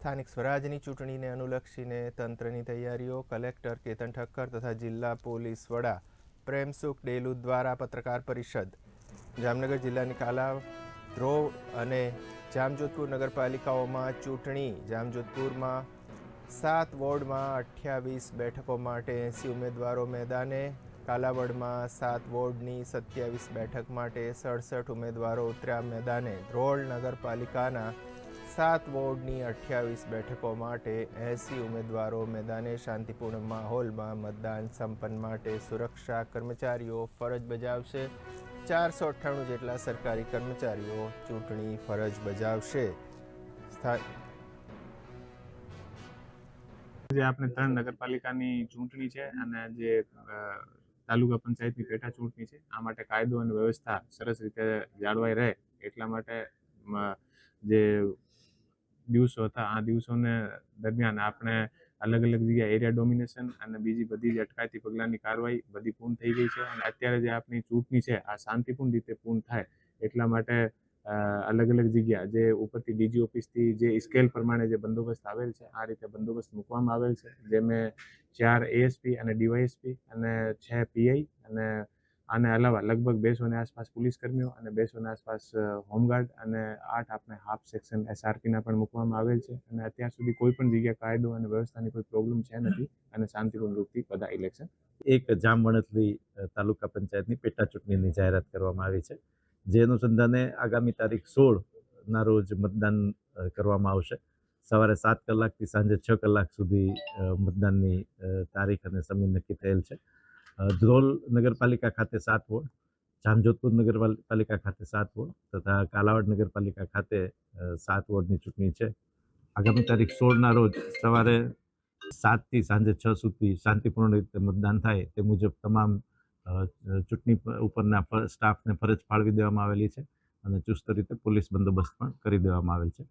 સ્થાનિક સ્વરાજની ચૂંટણીને અનુલક્ષીને તંત્રની તૈયારીઓ, કલેક્ટર કેતન ઠક્કર તથા જિલ્લા પોલીસ વડા પ્રેમસુખ ડેલુ દ્વારા પત્રકાર પરિષદ. જામનગર જિલ્લાની કાલા ધ્રોવ અને જામજોધપુર નગરપાલિકાઓમાં ચૂંટણી. જામજોધપુરમાં સાત વોર્ડમાં અઠ્યાવીસ બેઠકો માટે એંસી ઉમેદવારો મેદાને. કાલાવડમાં સાત વોર્ડની સત્યાવીસ બેઠક માટે સડસઠ ઉમેદવારો ઉતર્યા મેદાને. ધ્રોળ નગરપાલિકાના સાત વોર્ડની અઠ્યાવીસ બેઠકો માટે એસી ઉમેદવારો મેદાને શાંતિપૂર્ણ માહોલમાં મતદાન સંપન્ન માટે સુરક્ષા કર્મચારીઓ ફરજ બજાવશે. ચારસો અઠ્ઠાણું જેટલા સરકારી કર્મચારીઓ ચૂંટણી ફરજ બજાવશે. જે આપણે ત્રણ નગરપાલિકાની ચૂંટણી છે અને જે તાલુકા પંચાયતની પેટા ચૂંટણી છે, આ માટે કાયદો અને વ્યવસ્થા સરસ રીતે જાળવાઈ રહે એટલા માટે જે દિવસો હતા. આ દિવસોને દરમિયાન આપણે અલગ અલગ જગ્યાએ એરિયા ડોમિનેશન અને બીજી બધી જ અટકાયતી પગલાંની કાર્યવાહી બધી પૂર્ણ થઈ ગઈ છે અને અત્યારે જે આપણી ચૂંટણી છે, આ શાંતિપૂર્ણ રીતે પૂર્ણ થાય એટલા માટે અલગ અલગ જગ્યા જે ઉપરથી ડીજી ઓફિસથી જે સ્કેલ પ્રમાણે જે બંદોબસ્ત આવેલ છે, આ રીતે બંદોબસ્ત મૂકવામાં આવેલ છે. જે મેં ચાર એએસપી અને ડીવાયએસપી અને છ પીઆઈ અને આને અલાવા લગભગ બેસોની આસપાસ પોલીસ કર્મીઓ અને બેસોની આસપાસ હોમગાર્ડ અને આઠ આપણે હાફ સેક્શન એસઆરપીના પણ મૂકવામાં આવેલ છે. અને અત્યાર સુધી કોઈ પણ જગ્યાએ કાયદો અને વ્યવસ્થાની કોઈ પ્રોબ્લેમ છે નથી અને શાંતિપૂર્ણ રૂપથી બધા ઇલેક્શન એક જામવણથલી તાલુકા પંચાયતની પેટા ચૂંટણીની જાહેરાત કરવામાં આવી છે. જે અનુસંધાને આગામી તારીખ સોળના રોજ મતદાન કરવામાં આવશે. સવારે સાત કલાકથી સાંજે છ કલાક સુધી મતદાનની તારીખ અને સમય નક્કી થયેલ છે. ધ્રોલ નગરપાલિકા ખાતે સાત વોર્ડ, જામજોધપુર નગરપાલિકા ખાતે સાત વોર્ડ તથા કાલાવાડ નગરપાલિકા ખાતે સાત વોર્ડની ચૂંટણી છે. આગામી તારીખ સોળના રોજ સવારે સાતથી સાંજે છ સુધી શાંતિપૂર્ણ રીતે મતદાન થાય તે મુજબ તમામ ચૂંટણી ઉપરના સ્ટાફને ફરજ ફાળવી દેવામાં આવેલી છે અને ચુસ્ત રીતે પોલીસ બંદોબસ્ત પણ કરી દેવામાં આવેલ છે.